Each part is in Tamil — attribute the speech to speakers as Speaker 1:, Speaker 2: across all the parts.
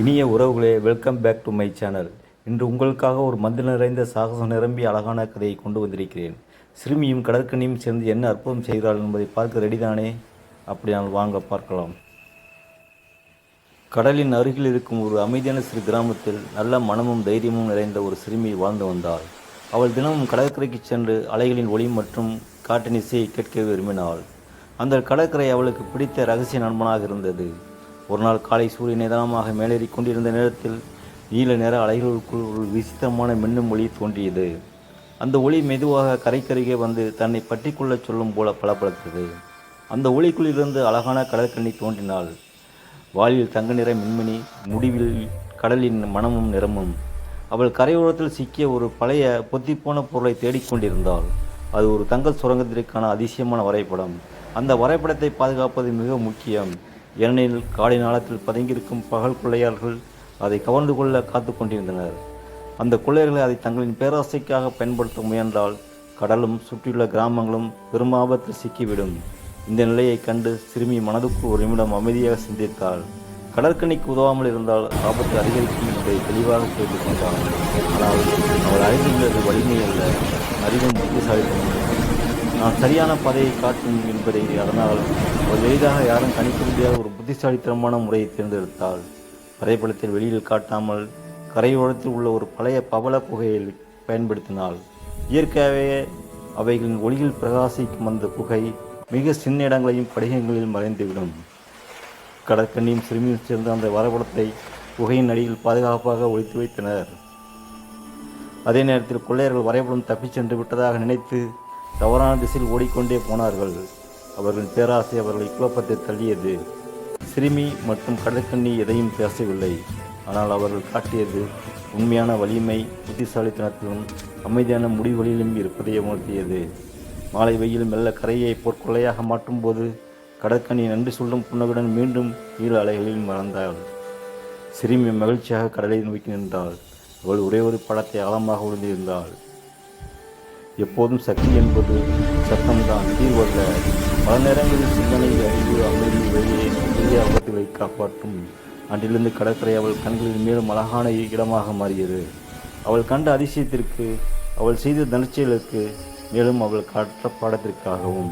Speaker 1: இனிய உறவுகளே welcome back to my channel இன்று உங்களுக்காக ஒரு மந்து நிறைந்த சாகசம் நிரம்பி அழகான கதையை கொண்டு வந்திருக்கிறேன். சிறுமியும் கடற்கனியும் சேர்ந்து என்ன அற்புதம் செய்கிறாள் என்பதை பார்க்க ரெடிதானே அப்படியானால் வாங்க பார்க்கலாம். கடலின் அருகில் இருக்கும் ஒரு அமைதியான சிறு கிராமத்தில் நல்ல மனமும் தைரியமும் நிறைந்த ஒரு சிறுமி வாழ்ந்து வந்தாள். அவள் தினமும் கடற்கரைக்கு சென்று அலைகளின் ஒளி மற்றும் காட்டின் இசையை கேட்க விரும்பினாள். அந்த கடற்கரை அவளுக்கு பிடித்த ரகசிய நண்பனாக இருந்தது. ஒரு நாள் காலை சூரியன் நிதானமாக மேலேறி கொண்டிருந்த நேரத்தில் நீல நிற அலைகளுக்குள் ஒரு விசித்தமான மின்னும் ஒளி தோன்றியது. அந்த ஒளி மெதுவாக கரைக்கருகே வந்து தன்னை பற்றிக்கொள்ளச் சொல்லும் போல பளபளத்தது. அந்த ஒளிக்குள்ளிருந்து அழகான கடற்கண்ணி தோன்றினாள் வாயில் தங்க நிற மின்மினி முடிவில் கடலின் மனமும் நிறமும். அவள் கரையோரத்தில் சிக்கிய ஒரு பழைய பொத்திப்போன பொருளை தேடிக்கொண்டிருந்தாள் அது ஒரு தங்கல் சுரங்கத்திற்கான அதிசயமான வரைபடம். அந்த வரைபடத்தை பாதுகாப்பது மிக முக்கியம். ஏனெனில் காலை ஆழத்தில் பதுங்கியிருக்கும் பகல் கொள்ளையாளர்கள் அதை கவர்ந்து கொள்ள காத்து கொண்டிருந்தனர். அந்த கொள்ளையர்களை அதை தங்களின் பேராசைக்காக பயன்படுத்த முயன்றால் கடலும் சுற்றியுள்ள கிராமங்களும் பெரும் ஆபத்தில் சிக்கிவிடும். இந்த நிலையைக் கண்டு சிறுமி மனதுக்கு ஒரு நிமிடம் அமைதியாக சிந்தித்தாள். கடற்கணிக்கு உதவாமல் இருந்தால் ஆபத்து அதிகரிக்கும் என்பதை தெளிவாக புரிந்து கொண்டாள். ஆனால் அவள் அறிந்துள்ளது வலிமை அல்ல அறிவும் புத்திசாலித்தனம். நான் சரியான பாதையை காட்டும் என்பதை அதனால் ஒரு எளிதாக யாரும் கணிக்க முடியாத ஒரு புத்திசாலித்தனமான முறையை தேர்ந்தெடுத்தாள். வரைபடத்தில் வெளியில் காட்டாமல் கரையோரத்தில் உள்ள ஒரு பழைய பவள குகையில் பயன்படுத்தினாள். இயற்கையாகவே அவைகளின் ஒளியில் பிரகாசிக்கும் அந்த குகை மிக சின்ன இடங்களையும் படிகங்களில் மறைந்துவிடும். கடற்கண்ணியும் சிறுமியும் சேர்ந்து அந்த வரைபடத்தை குகையின் அடியில் பாதுகாப்பாக ஒழித்து வைத்தனர். அதே நேரத்தில் கொள்ளையர்கள் வரைபடம் தப்பிச் சென்று விட்டதாக நினைத்து தவறான திசையில் ஓடிக்கொண்டே போனார்கள். அவர்களின் பேராசை அவர்களை குழப்பத்தை தள்ளியது. சிறுமி மற்றும் கடற்கண்ணி எதையும் பேசவில்லை. ஆனால் அவர்கள் காட்டியது உண்மையான வலிமை புத்திசாலித்தனத்திலும் அமைதியான முடிவுகளிலும் இருப்பதை உணர்த்தியது. மாலை வெயில் மெல்ல கரையை பொற்கொலையாக மாற்றும்போது கடற்கண்ணி நன்றி சொல்லும் புன்னகுடன் மீண்டும் ஈழ அலைகளில் மறந்தாள் சிறுமி மகிழ்ச்சியாக கடலை நோக்கி நின்றாள். அவள் ஒரே ஒரு படத்தை ஆழமாக விழுந்திருந்தாள் எப்போதும் சக்தி என்பது சத்தம்தான். தீர்வல்ல. பல நேரங்களில் சிந்தனை அறிவு அமைதி வெளியே பெரிய ஆபத்துகளை காப்பாற்றும் அன்றிலிருந்து கடற்கரை அவள் கண்களில் மேலும் அழகான இடமாக மாறியது. அவள் கண்ட அதிசயத்திற்கு அவள் செய்த தனச்செயலுக்கு மேலும் அவள் கற்ற பாடத்திற்காகவும்.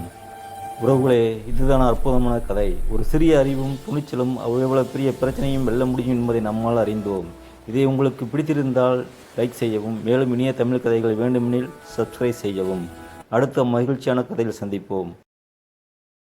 Speaker 1: உறவுகளே இதுதான் அற்புதமான கதை. ஒரு சிறிய அறிவும் துணிச்சலும் எவ்வளவு பெரிய பிரச்சனையும் வெல்ல முடியும் என்பதை நம்மால் அறிந்தோம். இதை உங்களுக்கு பிடித்திருந்தால் லைக் செய்யவும் மேலும் இனிய தமிழ் கதைகள் வேண்டுமெனில் சப்ஸ்கிரைப் செய்யவும். அடுத்த மகிழ்ச்சியான கதையில் சந்திப்போம்.